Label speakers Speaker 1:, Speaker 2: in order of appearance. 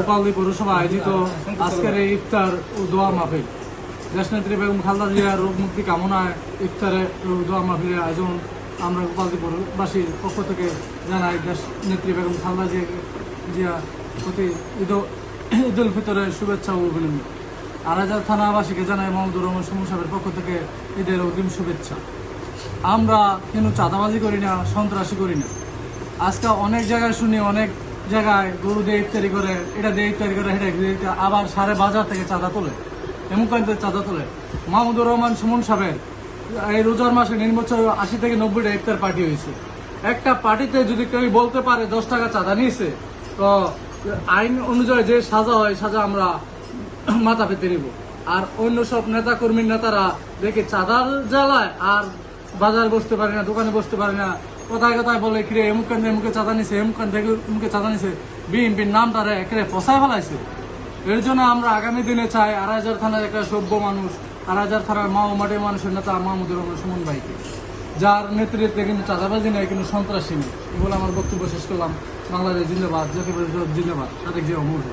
Speaker 1: গোপালদি পৌরসভা আয়োজিত আজকের এই ইফতার ও দোয়া মাহফিল। দেশনেত্রী বেগম খালদা জিয়ার রোগ মুক্তি কামনায় ইফতারে দোয়া মাহফিলের আয়োজন আমরা গোপালদি পৌরবাসীর পক্ষ থেকে জানাই। দেশ নেত্রী বেগম খালদা জিয়া জিয়া প্রতি ঈদ ঈদ উল ফিতরের শুভেচ্ছা ও অভিনন্দন। আরাজার থানাবাসীকে জানাই মোহাম্মদুর রহমান সুমন সাহেবের পক্ষ থেকে ঈদের অগ্রিম শুভেচ্ছা। আমরা কিন্তু চাঁদাবাজি করি না, সন্ত্রাসী করি না। আজকে অনেক জায়গায় শুনি অনেক জায়গায় গরু দিয়ে ইফতারি করে, এটা দিয়ে ইফতারি করে ইফতারি- আবার সারে বাজার থেকে চাঁদা তোলে। এমন কান্তে চাঁদা তোলে। মাহমুদুর রহমান সুমন সাহেবের এই রোজার মাসে নির্মচ্ছ আশি থেকে নব্বইটা ইফতার পার্টি হয়েছে। একটা পার্টিতে যদি কেউ বলতে পারে দশ টাকা চাঁদা নিয়েছে, তো আইন অনুযায়ী যে সাজা হয়, সাজা আমরা মাথা পেতে নিব। আর অন্য সব নেতা কর্মীর নেতারা দেখে চাঁদার জ্বালায় আর বাজার বসতে পারে না, দোকানে বসতে পারে না। কোথায় কোথায় বলে, কিরে, এমুক কান এমুকে চাঁদা নিছে, এমুক কান থেকে এমুকে চাঁদা নিছে। বিএনপির নাম তারা একেবারে ফসায় ফেলাইছে। এর জন্য আমরা আগামী দিনে চাই আড়াইজার থানার একটা সভ্য মানুষ আড়াইজার থানার মা ও মাটির মানুষের নেতা মাহমুদুর রহমান সুমন ভাইকে, যার নেতৃত্বে কিন্তু চাঁদাবাজি নেই, কিন্তু সন্ত্রাসী নেই এগুলো আমার বক্তব্য শেষ করলাম। বাংলাদেশ জিন্দাবাদ, জাতীয় জিন্দাবাদ। তাদের যে হোক।